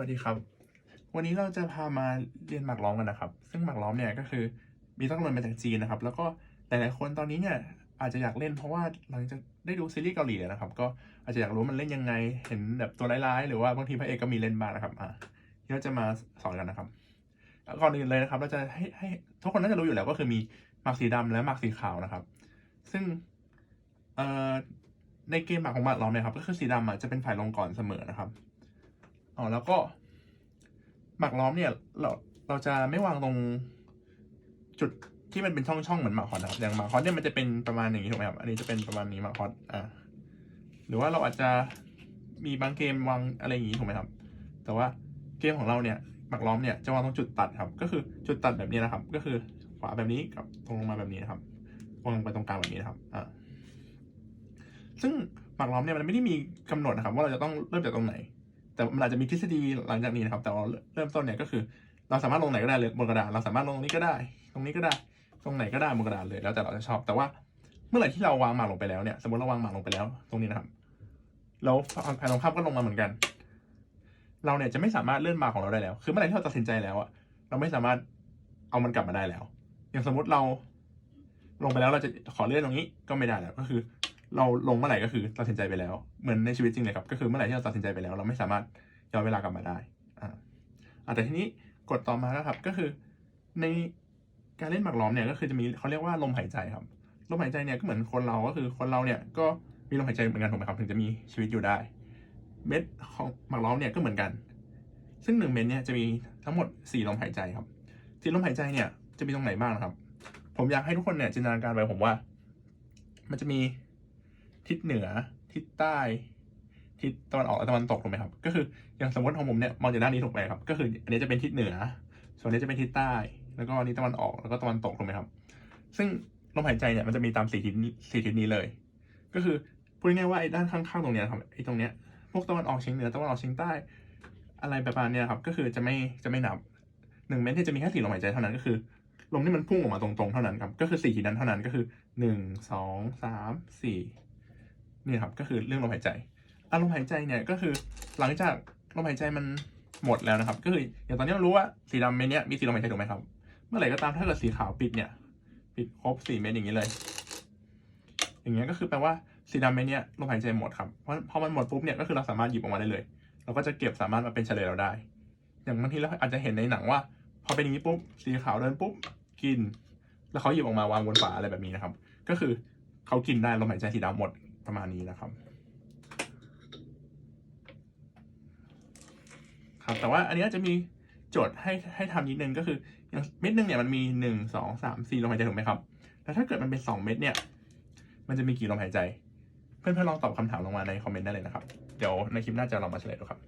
วัสดีครับ วันนี้เราจะพามาเรียนหมากล้อมกันนะครับ ซึ่งหมากล้อมเนี่ยก็คือมีต้นกำเนิดมาจากจีนนะครับ แล้วก็หลายๆคนตอนนี้เนี่ยอาจจะอยากเล่นเพราะว่าหลังจากได้ดูซีรีส์เกาหลีนะครับ ก็อาจจะอยากรู้มันเล่นยังไง เห็นแบบตัวร้ายๆ หรือว่าบางทีพระเอกก็มีเล่นบ้างนะครับ อะที่เราจะมาสอนกันนะครับก่อนอื่นเลยนะครับ เราจะให้ให้ทุกคนน่าจะรู้อยู่แล้วก็คือมีหมากสีดำและหมากสีขาวนะครับ ซึ่งเอ่อในเกมหมากของหมากล้อมเนี่ยครับ ก็คือสีดำอะจะเป็นฝ่ายลงก่อนเสมอนะครับ อ๋อแล้วก็หมักล้อมเนี่ย เราเราจะไม่วางตรงจุดที่มันเป็นช่องช่องๆเหมือนหมากฮอตนะครับอย่างหมากฮอตเนี่ยมันจะเป็นประมาณอย่างนี้ถูกไหมครับอันนี้จะเป็นประมาณนี้หมากฮอตอ่าหรือว่าเราอาจจะมีบางเกมวางอะไรอย่างนี้ถูกไหมครับ แต่ว่าเกมของเราเนี่ยหมักล้อมเนี่ยจะวางตรงจุดตัดครับ ก็คือจุดตัดแบบนี้นะครับ ก็คือขวาแบบนี้กับตรงลงมาแบบนี้นะครับวางลงไปตรงกลางแบบนี้นะครับอ่าซึ่งหมากล้อมเนี่ยมันไม่ได้มีกำหนดนะครับ ว่าเราจะต้องเริ่มจากตรงไหน แต่มันอาจจะมีทฤษฎีหลังจากนี้นะครับ แต่ว่าเริ่มต้นเนี่ยก็คือ เราสามารถลงไหนก็ได้เลยบนกระดานเราสามารถลงตรงนี้ก็ได้ ตรงนี้ก็ได้ ตรงไหนก็ได้บนกระดานเลยแล้วแต่เราจะชอบ แต่ว่าเมื่อไหร่ที่เราวางหมากลงไปแล้วเนี่ยสมมติเราวางหมากลงไปแล้ว ตรงนี้นะครับแล้วฝ่ายตรงข้ามก็ลงมาเหมือนกัน เราเนี่ยจะไม่สามารถเลื่อนหมากของเราได้แล้ว คือเมื่อไหร่ที่เราตัดสินใจแล้วอะเราไม่สามารถเอามันกลับมาได้แล้ว อย่างสมมติเรา ลงไปแล้วเราจะขอเลื่อนตรงนี้ก็ไม่ได้แล้วก็คือ เราลงเมื่อไหร่ก็คือตัดสินใจไปแล้ว เหมือนในชีวิตจริงเลยครับ ก็คือเมื่อไหร่ที่เราตัดสินใจไปแล้ว เราไม่สามารถย้อนเวลากลับมาได้อ่าแต่ทีนี้กฎต่อมาแล้วครับก็คือ ในการเล่นหมากล้อมเนี่ยก็คือจะมีเขาเรียกว่าลมหายใจครับลมหายใจเนี่ยก็เหมือนคนเราก็คือคนเราเนี่ยก็มีลมหายใจเหมือนกันถูกไหมครับถึงจะมีชีวิตอยู่ได้ เม็ดของหมากล้อมเนี่ยก็เหมือนกัน ซึ่งหนึ่งเม็ดเนี่ยจะมีทั้งหมดสี่ลมหายใจครับสี่ลมหายใจเนี่ยจะมีตรงไหนบ้างนะครับ ผมอยากให้ทุกคนเนี่ยจินตนาการไปผมว่า มันจะมี ทิศเหนือ ทิศใต้ ทิศตะวันออกและตะวันตกถูกไหมครับ ก็คืออย่างสมมติของผมเนี่ยมองจากด้านนี้ถูกไหมครับ ก็คืออันนี้จะเป็นทิศเหนือ ส่วนนี้จะเป็นทิศใต้ แล้วก็อันนี้ตะวันออกแล้วก็ตะวันตกถูกไหมครับ ซึ่งลมหายใจเนี่ยมันจะมีตามสี่ทิศนี้สี่ทิศนี้เลย ก็คือพูดง่ายๆว่าไอ้ด้านข้างๆตรงเนี้ยครับไอ้ตรงเนี้ยพวกตะวันออกเฉียงเหนือตะวันออกเฉียงใต้ อะไรประมาณเนี้ยครับ ก็คือจะไม่จะไม่นับหนึ่งเม็ดที่จะมีแค่สี่ลมหายใจเท่านั้นก็คือลมที่มันพุ่งออกมาตรงๆเท่านั้นครับ ก็คือสี่ทิศนั้นเท่านั้นก็คือหนึ่งสองสามสี่ นี่ครับก็คือเรื่องลมหายใจอารมณ์หายใจเนี่ยก็คือหลังจากลมหายใจมันหมดแล้วนะครับ ก็คืออย่างตอนนี้เรารู้ว่าสีดำเม็ดเนี้ยมีสีลมหายใจถูกไหมครับ เมื่อไหร่ก็ตามถ้าเกิดสีขาวปิดเนี่ย ปิดครบสี่เม็ดอย่างนี้เลย อย่างเงี้ยก็คือแปลว่าสีดำเม็ดเนี้ยลมหายใจหมดครับเพราะพอมันหมดปุ๊บเนี่ยก็คือเราสามารถหยิบออกมาได้เลย เราก็จะเก็บสามารถมาเป็นเฉลยเราได้ อย่างบางทีเราอาจจะเห็นในหนังว่า พอเป็นอย่างนี้ปุ๊บสีขาวเดินปุ๊บกิน แล้วเขาหยิบออกมาวางบนฝาอะไรแบบนี้นะครับ ก็คือเขากินได้ลมหายใจสีดำหมด ประมาณนี้นะครับ ครับ แต่ว่าอันนี้จะมีโจทย์ให้ให้ทำนิดนึงก็คืออย่างเม็ดนึงเนี่ยมันมีหนึ่งสองสามสี่ลมหายใจถูกไหมครับ แล้วถ้าเกิดมันเป็นสองเม็ดเนี่ย มันจะมีกี่ลมหายใจ เพื่อนๆลองตอบคำถามลงมาในคอมเมนต์ได้เลยนะครับ เดี๋ยวในคลิปหน้าจะลองมาเฉลยดูครับ